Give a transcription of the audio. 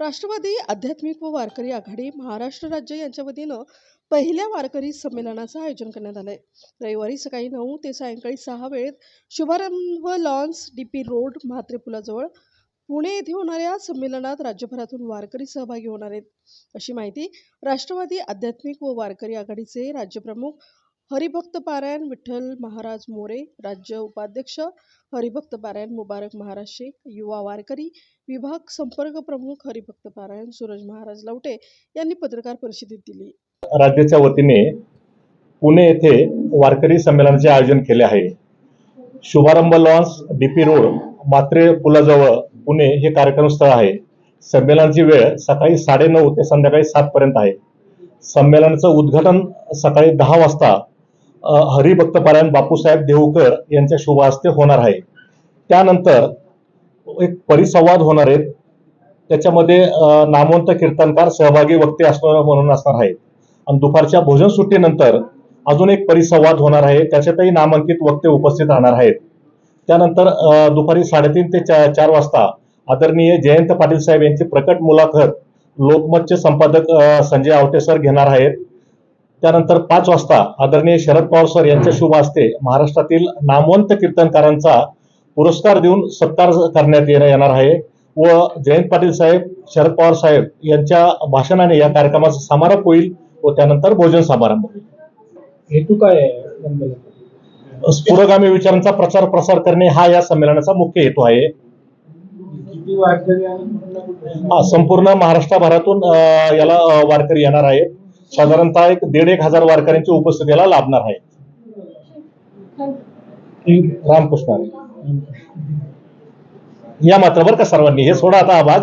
राष्ट्रवादी आध्यात्मिक व वारकरी आघाडी महाराष्ट्र राज्य यांच्या वतीनं पहिल्या वारकरी संमेलनाचं आयोजन करण्यात आलंय. रविवारी सकाळी नऊ ते सायंकाळी सहा वेळेत Shubharambh lawns D P road Mhatre पुलाजवळ Pune येथे होणाऱ्या संमेलनात राज्यभरातून वारकरी सहभागी होणार आहेत. अशी माहिती राष्ट्रवादी आध्यात्मिक व वारकरी आघाडीचे राज्यप्रमुख हरिभक्त पारायण विठ्ठल महाराज मोरे राज्य उपाध्यक्ष हरिभक्त पारायण मुबारक महाराज शेख युवा वारकरी विभाग संपर्क प्रमुख हरिभक्त पारायण सूरज महाराज लवटे यांनी पत्रकार परिषदेत दिली. राज्याच्या वतीने पुणे येथे वारकरी संमेलनाचे आयोजन केले आहे. Shubharambh lawns DP road Mhatre पुलाजवळ Pune हे कार्यक्रम स्थळ आहे. संमेलनाची वेळ सकाळी साडेनऊ ते संध्याकाळी सात पर्यंत आहे. संमेलनाचं उद्घाटन सकाळी दहा वाजता हरिभक्तपारायण बापूसाहेब देवकर यांच्या शुभ हस्ते होणार आहे. त्यानंतर एक परिसंवाद होणार आहेत त्याच्यामध्ये नामवंत कीर्तनकार सहभागी वक्ते असणार म्हणून असणार आहेत. आणि दुपारच्या भोजन सुट्टीनंतर अजून एक परिसंवाद होणार आहे. त्याच्यातही नामांकित वक्ते उपस्थित राहणार आहेत. त्यानंतर दुपारी साडेतीन ते चा- चार वाजता आदरणीय जयंत पाटील साहेब यांची प्रकट मुलाखत लोकमतचे संपादक संजय आवटे सर घेणार आहेत. त्यानंतर पाच वाजता आदरणीय शरद पवार सर यांच्या शुभ हस्ते महाराष्ट्रातील नामवंत कीर्तनकारांचा पुरस्कार देऊन सत्कार करण्यात येणं येणार आहे. व जयंत पाटील साहेब शरद पवार साहेब यांच्या भाषणाने या कार्यक्रमाचा समारोप होईल व त्यानंतर भोजन समारंभ होईल. हेतू काय आहे? पुरोगामी विचारांचा प्रचार प्रसार करणे हा या संमेलनाचा मुख्य हेतू आहे? हा, संपूर्ण महाराष्ट्रभरातून याला वारकरी येणार आहेत. साधारणतः एक दीड एक हजार वारकऱ्यांची उपस्थितीला लाभणार आहे. रामकृष्ण. या मात्र का सर्वांनी हे सोडा आता आवाज.